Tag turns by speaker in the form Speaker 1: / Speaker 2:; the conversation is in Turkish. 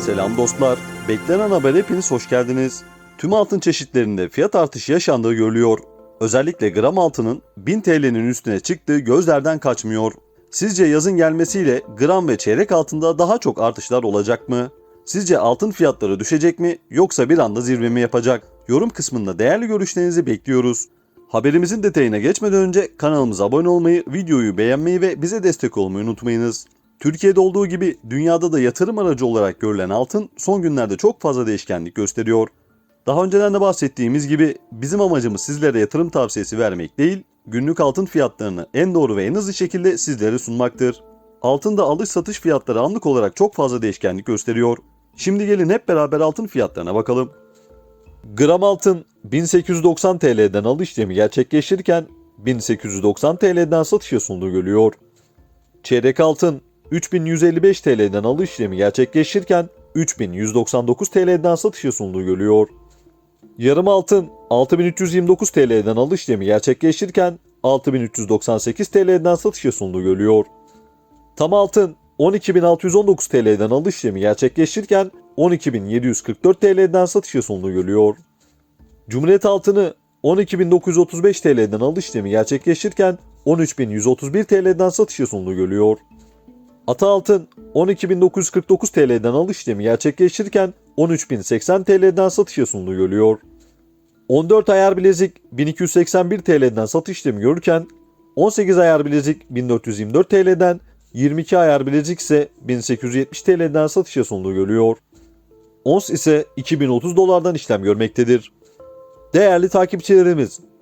Speaker 1: Selam dostlar. Beklenen haber hepiniz hoş geldiniz. Tüm altın çeşitlerinde fiyat artışı yaşandığı görülüyor. Özellikle gram altının 1000 TL'nin üstüne çıktığı gözlerden kaçmıyor. Sizce yazın gelmesiyle gram ve çeyrek altında daha çok artışlar olacak mı? Sizce altın fiyatları düşecek mi yoksa bir anda zirve mi yapacak? Yorum kısmında değerli görüşlerinizi bekliyoruz. Haberimizin detayına geçmeden önce kanalımıza abone olmayı, videoyu beğenmeyi ve bize destek olmayı unutmayınız. Türkiye'de olduğu gibi dünyada da yatırım aracı olarak görülen altın son günlerde çok fazla değişkenlik gösteriyor. Daha önceden de bahsettiğimiz gibi bizim amacımız sizlere yatırım tavsiyesi vermek değil, günlük altın fiyatlarını en doğru ve en hızlı şekilde sizlere sunmaktır. Altında alış satış fiyatları anlık olarak çok fazla değişkenlik gösteriyor. Şimdi gelin hep beraber altın fiyatlarına bakalım. Gram altın 1890 TL'den alış işlemi gerçekleştirirken 1890 TL'den satışa sunduğu görülüyor. Çeyrek altın 3155 TL'den alış işlemi gerçekleştirirken 3199 TL'den satışa sunduğu görülüyor. Yarım altın 6329 TL'den alış işlemi gerçekleştirirken 6398 TL'den satışa sunduğu görülüyor. Tam altın 12619 TL'den alış işlemi gerçekleştirirken 12744 TL'den satışa sunduğu görülüyor. Cumhuriyet altını 12935 TL'den alış işlemi gerçekleştirirken 13131 TL'den satışa sunduğu görülüyor. Ata altın 12949 TL'den alış işlemi gerçekleştirirken 13080 TL'den satışa sunduğu görülüyor. 14 ayar bilezik 1281 TL'den satış işlemi görürken 18 ayar bilezik 1424 TL'den 22 ayar bilezik ise 1870 TL'den satışa sunduğu görülüyor. Ons ise 2030 dolardan işlem görmektedir. Değerli takipçilerimiz,